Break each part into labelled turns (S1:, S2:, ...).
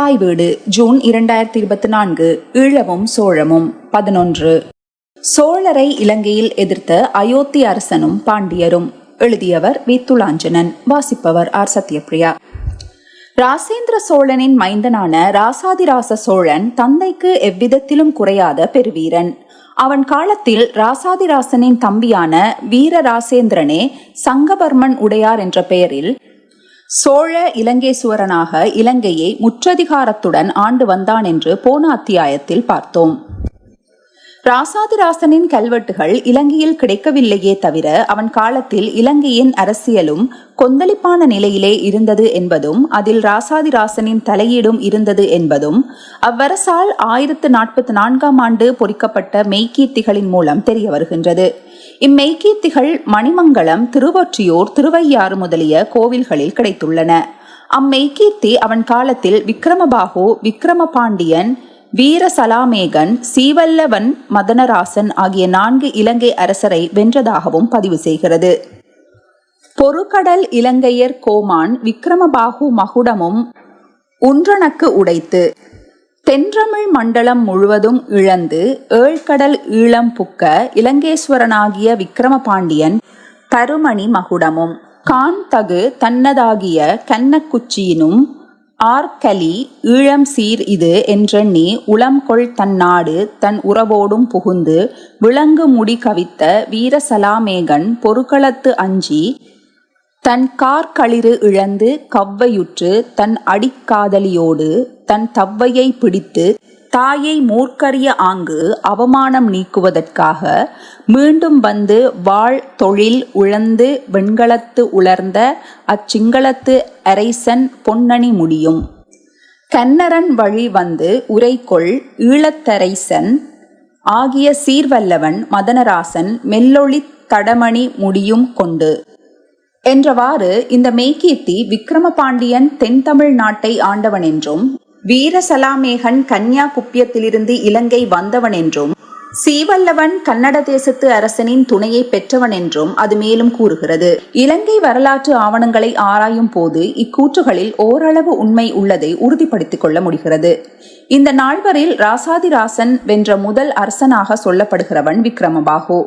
S1: தாய் வீடு ஜூன் இரண்டாயிரத்தி இருபத்தி நான்கு ஈழமும் சோழமும். பதினொன்று. சோழரை இலங்கையில் எதிர்த்த அயோத்தி அரசனும் பாண்டியரும். எழுதியவர் வி. துளாஞ்சனன் வாசிப்பவர் ஆர். சத்யபிரியா ராசேந்திர சோழனின் மைந்தனான ராசாதிராச சோழன் தந்தைக்கு எவ்விதத்திலும் குறையாத பெருவீரன். அவன் காலத்தில் ராசாதிராசனின் தம்பியான வீரராசேந்திரனே சங்கபர்மன் உடையார் என்ற பெயரில் சோழ இலங்கேசுவரனாக இலங்கையை முற்றதிகாரத்துடன் ஆண்டு வந்தான் என்று போன அத்தியாயத்தில் பார்த்தோம். ராசாதிராசனின் கல்வெட்டுகள் இலங்கையில் கிடைக்கவில்லையே தவிர அவன் காலத்தில் இலங்கையின் அரசியலும் கொந்தளிப்பான நிலையிலே இருந்தது என்பதும் அதில் ராசாதிராசனின் தலையீடும் இருந்தது என்பதும் அவ்வரசால் ஆயிரத்து நாற்பத்தி நான்காம் ஆண்டு பொறிக்கப்பட்ட மெய்கீர்த்திகளின் மூலம் தெரிய வருகின்றது. இம்மெய்கீர்த்திகள் மணிமங்கலம் திருவொற்றியூர் திருவையாறு முதலிய கோவில்களில் கிடைத்துள்ளன. அம்மெய்கீர்த்தி அவன் காலத்தில் விக்ரமபாகு விக்ரம பாண்டியன் வீர சலாமேகன் சீவல்லவன் மதனராசன் ஆகிய நான்கு இலங்கை அரசரை வென்றதாகவும் பதிவு செய்கிறது. பொறுக்கடல் இலங்கையர் கோமான் விக்ரமபாகு மகுடமும் உன்றனக்கு உடைத்து தென்றமிழ் மண்டலம் முழுவதும் இழந்து ஏழ்கடல் ஈழம் புக்க இலங்கேஸ்வரனாகிய விக்ரம பாண்டியன் தருமணி மகுடமும். கான் தகு தன்னதாகிய கன்னக்குச்சியினும் ஆர்கலி ஈழம் சீர் இது என்றெண்ணி உளம்கொள் தன் நாடு தன் உறவோடும் புகுந்து விலங்கு முடி கவித்த வீரசலாமேகன் பொருக்களத்து அஞ்சி தன் கார்களிறு இழந்து கவ்வையுற்று தன் அடிக்காதலியோடு தன் தவ்வையை பிடித்து தாயை மூர்க்கரிய ஆங்கு அவமானம் நீக்குவதற்காக மீண்டும் வந்து வாழ் தொழில் உழந்து வெண்கலத்து உலர்ந்த அச்சிங்களத்து அரைசன் பொன்னணி முடியும். கன்னரன் வழி வந்து உரைக்கொள் ஈழத்தரைசன் ஆகிய சீர்வல்லவன் மதனராசன் மெல்லொளி தடமணி முடியும் கொண்டு. என்றவாறு இந்த மெய்கீர்த்தி விக்ரம பாண்டியன் தென்தமிழ் நாட்டை ஆண்டவன் என்றும் வீரசலாமேகன் கன்யா குப்பியத்திலிருந்து இலங்கை வந்தவன் என்றும் சீவல்லவன் கன்னட தேசத்து அரசனின் துணையை பெற்றவன் என்றும் அது மேலும் கூறுகிறது. இலங்கை வரலாற்று ஆவணங்களை ஆராயும் போது இக்கூற்றுகளில் ஓரளவு உண்மை உள்ளதை உறுதிப்படுத்திக் கொள்ள முடிகிறது. இந்த நால்வரில் ராசாதிராசன் வென்ற முதல் அரசனாக சொல்லப்படுகிறவன் விக்ரமபாகு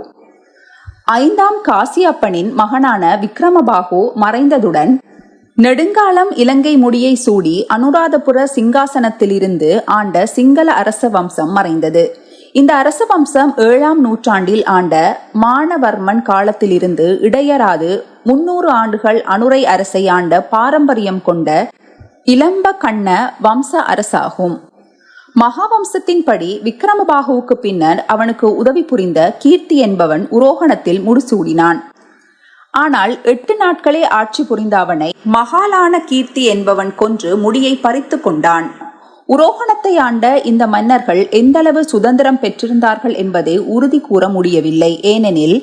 S1: ஐந்தாம் காசியப்பனின் மகனான விக்ரமபாகு மறைந்ததுடன் நெடுங்காலம் இலங்கை முடியை சூடி அனுராதபுர சிங்காசனத்திலிருந்து ஆண்ட சிங்கள அரச வம்சம் மறைந்தது. இந்த அரச வம்சம் ஏழாம் நூற்றாண்டில் ஆண்ட மானவர்மன் காலத்திலிருந்து இடையராது முன்னூறு ஆண்டுகள் அனுரை அரசை ஆண்ட பாரம்பரியம் கொண்ட இளம்ப கண்ண வம்ச அரசாகும். மகாவம்சத்தின்படி விக்ரமபாகுவுக்கு பின்னர் அவனுக்கு உதவி புரிந்த கீர்த்தி என்பவன் உரோகணத்தில் முடிசூடினான். ஆனால் எட்டு நாட்களே ஆட்சி புரிந்த அவனை மகாலான கீர்த்தி என்பவன் கொன்று முடியை பறித்து கொண்டான். உரோகணத்தை ஆண்ட இந்த மன்னர்கள் எந்தளவு சுதந்திரம் பெற்றிருந்தார்கள் என்பதை உறுதி கூற முடியவில்லை. ஏனெனில்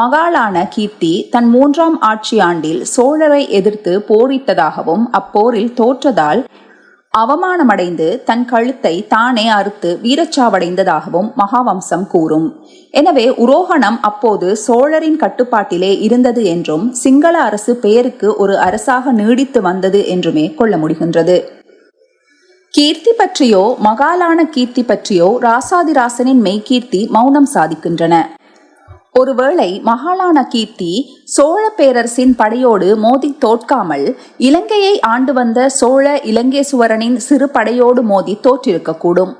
S1: மகாலான கீர்த்தி தன் மூன்றாம் ஆட்சி ஆண்டில் சோழரை எதிர்த்து போரிட்டதாகவும் அப்போரில் தோற்றதால் அவமானமடைந்து தன் கழுத்தை தானே அறுத்து வீரச்சாவடைந்ததாகவும் மகாவம்சம் கூறும். எனவே உரோகணம் அப்போது சோழரின் கட்டுப்பாட்டிலே இருந்தது என்றும் சிங்கள அரசு பெயருக்கு ஒரு அரசாக நீடித்து வந்தது என்றுமே கொள்ள முடிகின்றது. கீர்த்தி பற்றியோ மகாலான கீர்த்தி பற்றியோ ராசாதிராசனின் மெய்கீர்த்தி மௌனம் சாதிக்கின்றன. ஒருவேளை மகாலான கீர்த்தி சோழ பேரரசின் படையோடு மோதி தோற்காமல் இலங்கையை ஆண்டு வந்த சோழ இலங்கேசுவரனின் சிறு படையோடு மோதி தோற்றிருக்கக்கூடும்.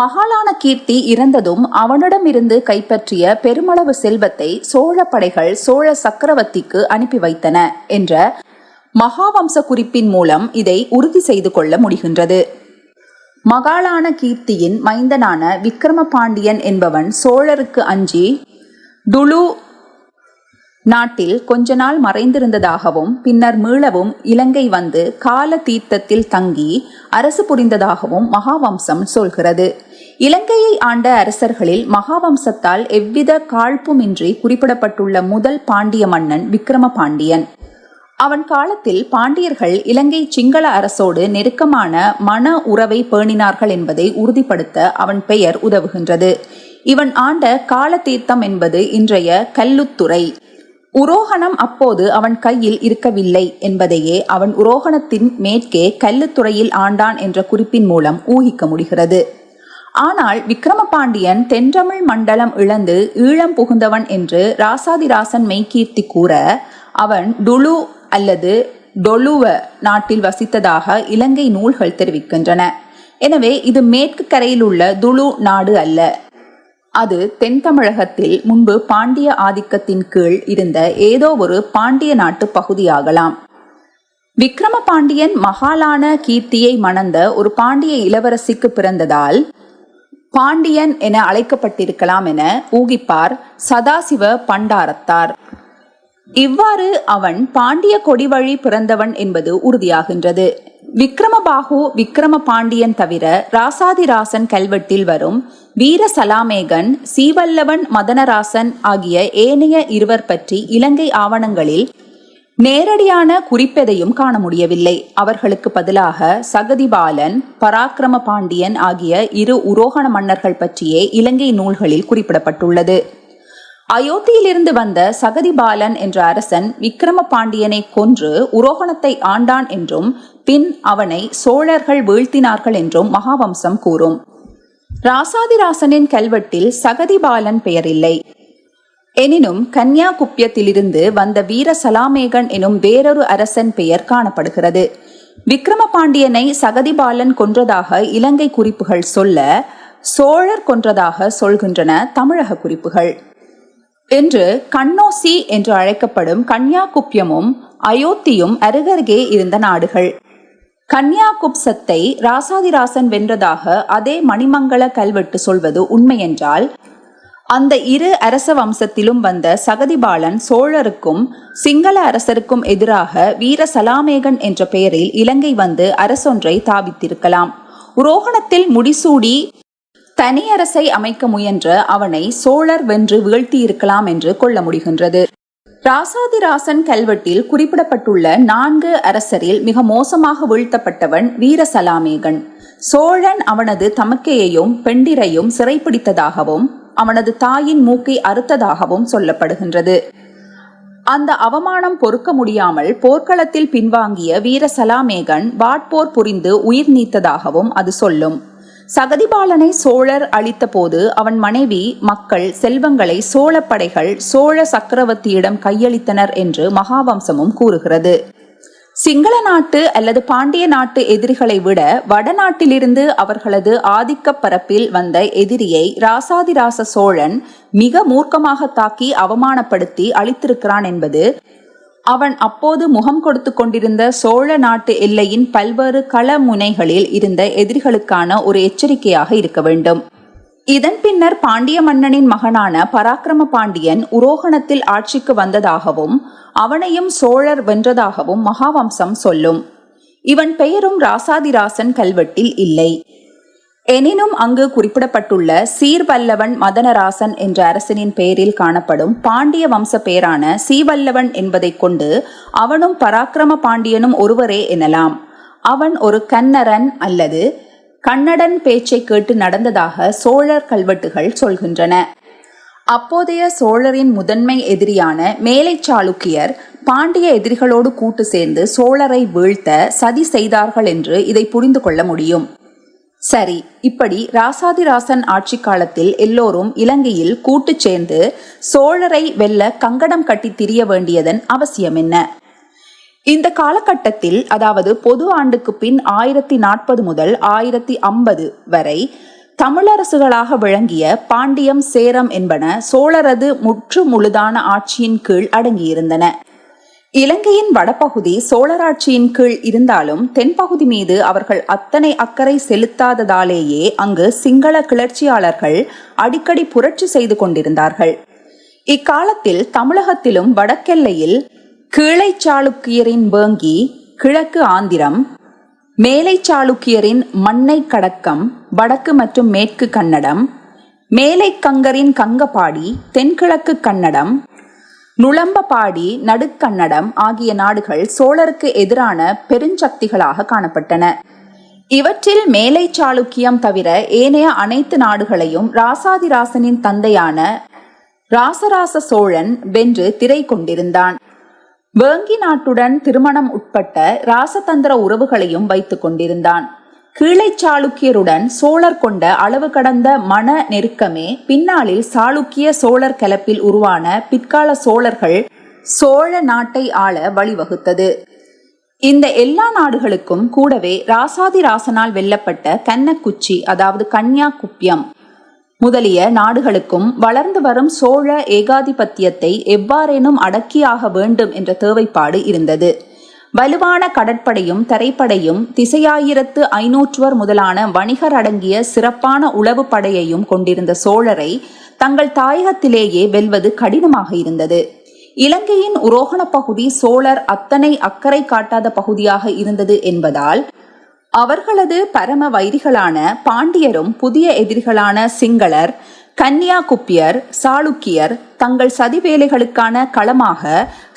S1: மகாலான கீர்த்தி இறந்ததும் அவனிடமிருந்து கைப்பற்றிய பெருமளவு செல்வத்தை சோழ படைகள் சோழ சக்கரவர்த்திக்கு அனுப்பி வைத்தன என்ற மகாவம்ச குறிப்பின் மூலம் இதை உறுதி செய்து கொள்ள முடிகின்றது. மகாலான கீர்த்தியின் மைந்தனான விக்ரம பாண்டியன் என்பவன் சோழருக்கு அஞ்சி டுலு நாட்டில் கொஞ்ச நாள் மறைந்திருந்ததாகவும் பின்னர் மீளவும் இலங்கை வந்து கால தீர்த்தத்தில் தங்கி அரசு புரிந்ததாகவும் மகாவம்சம் சொல்கிறது. இலங்கையை ஆண்ட அரசர்களில் மகாவம்சத்தால் எவ்வித காழ்ப்புமின்றி குறிப்பிடப்பட்டுள்ள முதல் பாண்டிய மன்னன் விக்ரம பாண்டியன் அவன் காலத்தில் பாண்டியர்கள் இலங்கை சிங்கள அரசோடு நெருக்கமான மன உறவை பேணினார்கள் என்பதை உறுதிப்படுத்த அவன் பெயர் உதவுகின்றது. இவன் ஆண்ட காலதீர்த்தம் என்பது இன்றைய கல்லுத்துறை. உரோகணம் அப்போது அவன் கையில் இருக்கவில்லை என்பதையே அவன் உரோகணத்தின் மேற்கே கல்லுத்துறையில் ஆண்டான் என்ற குறிப்பின் மூலம் ஊகிக்க முடிகிறது. ஆனால் விக்ரமபாண்டியன் தென்றமிழ் மண்டலம் இழந்து ஈழம் புகுந்தவன் என்று ராசாதிராசன் மெய்கீர்த்தி கூற அவன் டுலு அல்லது டொலுவ நாட்டில் வசித்ததாக இலங்கை நூல்கள் தெரிவிக்கின்றன. எனவே இது மேற்கு கரையில் உள்ள துளு நாடு அல்ல. அது தென் தமிழகத்தில் முன்பு பாண்டிய ஆதிக்கத்தின் கீழ் இருந்த ஏதோ ஒரு பாண்டிய நாட்டு பகுதியாகலாம். விக்ரம பாண்டியன் மகாலான கீர்த்தியை மணந்த ஒரு பாண்டிய இளவரசிக்கு பிறந்ததால் பாண்டியன் என அழைக்கப்பட்டிருக்கலாம் என ஊகிப்பார் சதாசிவ பண்டாரத்தார். இவ்வாறு அவன் பாண்டிய கொடி வழி பிறந்தவன் என்பது உறுதியாகின்றது. விக்ரமபாகு விக்ரம பாண்டியன் தவிர ராசாதிராசன் கல்வெட்டில் வரும் வீர சலாமேகன் சீவல்லவன் மதனராசன் ஆகிய ஏனைய இருவர் பற்றி இலங்கை ஆவணங்களில் நேரடியான குறிப்பெதையும் காண முடியவில்லை. அவர்களுக்கு பதிலாக சகதிபாலன் பராக்கிரம பாண்டியன் ஆகிய இரு உரோகண மன்னர்கள் பற்றியே இலங்கை நூல்களில் குறிப்பிடப்பட்டுள்ளது. அயோத்தியிலிருந்து வந்த சகதிபாலன் என்ற அரசன் விக்ரம பாண்டியனை கொன்று உரோகணத்தை ஆண்டான் என்றும் பின் அவனை சோழர்கள் வீழ்த்தினார்கள் என்றும் மகாவம்சம் கூறும். ராசாதிராசனின் கல்வெட்டில் சகதிபாலன் பெயர் இல்லை எனினும் கன்யாகுப்பியத்திலிருந்து வந்த வீர சலாமேகன் எனும் வேறொரு அரசன் பெயர் காணப்படுகிறது. விக்ரம பாண்டியனை சகதிபாலன் கொன்றதாக இலங்கை குறிப்புகள் சொல்ல சோழர் கொன்றதாக சொல்கின்றன தமிழக குறிப்புகள். என்று கண்ணோசி என்று அழைக்கப்படும் கன்யாகுப்பியமும் அயோத்தியும் அருகருகே இருந்த நாடுகள். கன்யாகுப்சத்தை ராசாதிராசன் வென்றதாக அதே மணிமங்கள கல்வெட்டு சொல்வது உண்மையென்றால் அந்த இரு அரச வம்சத்திலும் வந்த சகதிபாலன் சோழருக்கும் சிங்கள அரசருக்கும் எதிராக வீர சலாமேகன் என்ற பெயரில் இலங்கை வந்து அரசொன்றை தாபித்திருக்கலாம் உரோகணத்தில் முடிசூடி தனியரசை அமைக்க முயன்ற அவனை சோழர் வென்று வீழ்த்தியிருக்கலாம் என்று கொள்ள முடிகின்றது. ராசாதிராசன் கல்வெட்டில் குறிப்பிடப்பட்டுள்ள நான்கு அரசரில் மிக மோசமாக வீழ்த்தப்பட்டவன் வீரசலாமேகன். சோழன் அவனது தமக்கையையும் பெண்டிரையும் சிறைப்பிடித்ததாகவும் அவனது தாயின் மூக்கை அறுத்ததாகவும் சொல்லப்படுகின்றது. அந்த அவமானம் பொறுக்க முடியாமல் போர்க்களத்தில் பின்வாங்கிய வீரசலாமேகன் வாட்போர் புரிந்து உயிர் நீத்ததாகவும் அது சொல்லும். சகதிபாலனை சோழர் அளித்த போது அவன் மனைவி மக்கள் செல்வங்களை சோழ படைகள் சோழ சக்கரவர்த்தியிடம் கையளித்தனர் என்று மகாவம்சமும் கூறுகிறது. சிங்கள நாட்டு அல்லது பாண்டிய நாட்டு எதிரிகளை விட வடநாட்டிலிருந்து அவர்களது ஆதிக்க பரப்பில் வந்த எதிரியை ராசாதிராச சோழன் மிக மூர்க்கமாக தாக்கி அவமானப்படுத்தி அழித்திருக்கிறான் என்பது அவன் அப்போது முகம் கொடுத்து கொண்டிருந்த சோழ நாட்டு எல்லையின் பல்வேறு கள முனைகளில் இருந்த எதிரிகளுக்கான ஒரு எச்சரிக்கையாக இருக்க வேண்டும். இதன் பின்னர் பாண்டிய மன்னனின் மகனான பராக்கிரம பாண்டியன் உரோகணத்தில் ஆட்சிக்கு வந்ததாகவும் அவனையும் சோழர் வென்றதாகவும் மகாவம்சம் சொல்லும். இவன் பெயரும் ராசாதிராசன் கல்வெட்டில் இல்லை. எனினும் அங்கு குறிப்பிடப்பட்டுள்ள சீர்வல்லவன் மதனராசன் என்ற அரசனின் பெயரில் காணப்படும் பாண்டிய வம்ச பெயரான சீவல்லவன் என்பதைக் கொண்டு அவனும் பராக்கிரம பாண்டியனும் ஒருவரே எனலாம். அவன் ஒரு கன்னரன் அல்லது கன்னடன் பேச்சை கேட்டு நடந்ததாக சோழர் கல்வெட்டுகள் சொல்கின்றன. அப்போதைய சோழரின் முதன்மை எதிரியான மேலை சாளுக்கியர் பாண்டிய எதிரிகளோடு கூட்டு சேர்ந்து சோழரை வீழ்த்த சதி செய்தார்கள் என்று இதை புரிந்து கொள்ள முடியும். சரி இப்படி ராசாதிராசன் ஆட்சி காலத்தில் எல்லோரும் இலங்கையில் கூட்டு சேர்ந்து சோழரை வெல்ல கங்கடம் கட்டி திரிய வேண்டியதன் அவசியம் என்ன? இந்த காலகட்டத்தில் அதாவது பொது ஆண்டுக்கு பின் ஆயிரத்தி நாற்பது முதல் ஆயிரத்தி ஐம்பது வரை தமிழரசுகளாக விளங்கிய பாண்டியம் சேரம் என்பன சோழரது முற்று முழுதான ஆட்சியின் கீழ் அடங்கியிருந்தன. இலங்கையின் வடபகுதி சோழராட்சியின் கீழ் இருந்தாலும் தென்பகுதி மீது அவர்கள் அத்தனை அக்கறை செலுத்தாததாலேயே அங்கு சிங்கள கிளர்ச்சியாளர்கள் அடிக்கடி புரட்சி செய்து கொண்டிருந்தார்கள். இக்காலத்தில் தமிழகத்திலும் வடக்கெல்லையில் கீழை சாளுக்கியரின் வேங்கி கிழக்கு ஆந்திரம் மேலை சாளுக்கியரின் மண்ணை கடக்கம் வடக்கு மற்றும் மேற்கு கன்னடம் மேலை கங்கரின் கங்கபாடி தென்கிழக்கு கன்னடம் நுளம்பபாடி நடுக்கன்னடம் ஆகிய நாடுகள் சோழருக்கு எதிரான பெருஞ்சக்திகளாக காணப்பட்டன. இவற்றில் மேலை சாளுக்கியம் தவிர ஏனைய அனைத்து நாடுகளையும் ராசாதிராசனின் தந்தையான ராசராச சோழன் வென்று திரை கொண்டிருந்தான். வேங்கி நாட்டுடன் திருமணம் உட்பட்ட ராசதந்திர உறவுகளையும் வைத்துக் கொண்டிருந்தான். கீழை சாளுக்கியருடன் சோழர் கொண்ட அளவு கடந்த மன நெருக்கமே பின்னாளில் சாளுக்கிய சோழர் கலப்பில் உருவான பிற்கால சோழர்கள் சோழ நாட்டை ஆள வழிவகுத்தது. இந்த எல்லா நாடுகளுக்கும் கூடவே ராசாதிராசனால் வெல்லப்பட்ட கன்னக்குச்சி அதாவது கன்யா குப்பியம் முதலிய நாடுகளுக்கும் வளர்ந்து வரும் சோழ ஏகாதிபத்தியத்தை எவ்வாறேனும் அடக்கியாக வேண்டும் என்ற தேவைப்பாடு இருந்தது. வலுவான கடற்படையும் தரைப்படையும் திசையாயிரத்து ஐநூற்றுவர் முதலான வணிகர் அடங்கிய சிறப்பான உளவு படையையும் கொண்டிருந்த சோழரை தங்கள் தாயகத்திலேயே வெல்வது கடினமாக இருந்தது. இலங்கையின் உரோகண பகுதி சோழர் அத்தனை அக்கறை காட்டாத பகுதியாக இருந்தது என்பதால் அவர்களது பரம வைரிகளான பாண்டியரும் புதிய எதிரிகளான சிங்களர் கன்னியாகுப்பியர் சாளுக்கியர் தங்கள் சதி வேலைகளுக்கான களமாக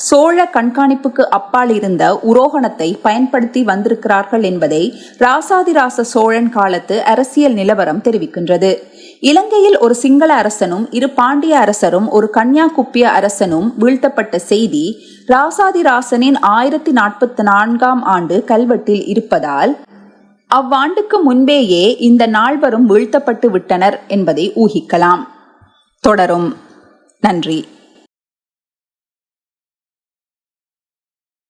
S1: சோழ கண்காணிப்புக்கு அப்பால் இருந்த உரோகணத்தை பயன்படுத்தி வந்திருக்கிறார்கள் என்பதை ராசாதிராச சோழன் காலத்து அரசியல் நிலவரம் தெரிவிக்கின்றது. இலங்கையில் ஒரு சிங்கள அரசனும் இரு பாண்டிய அரசரும் ஒரு கன்னியாகுப்பிய அரசனும் வீழ்த்தப்பட்ட செய்தி ராசாதிராசனின் ஆயிரத்தி நாற்பத்தி நான்காம் ஆண்டு கல்வெட்டில் இருப்பதால் அவ்வாண்டுக்கு முன்பேயே இந்த நால்வரும் வீழ்த்தப்பட்டு விட்டனர் என்பதை ஊகிக்கலாம். தொடரும். நன்றி.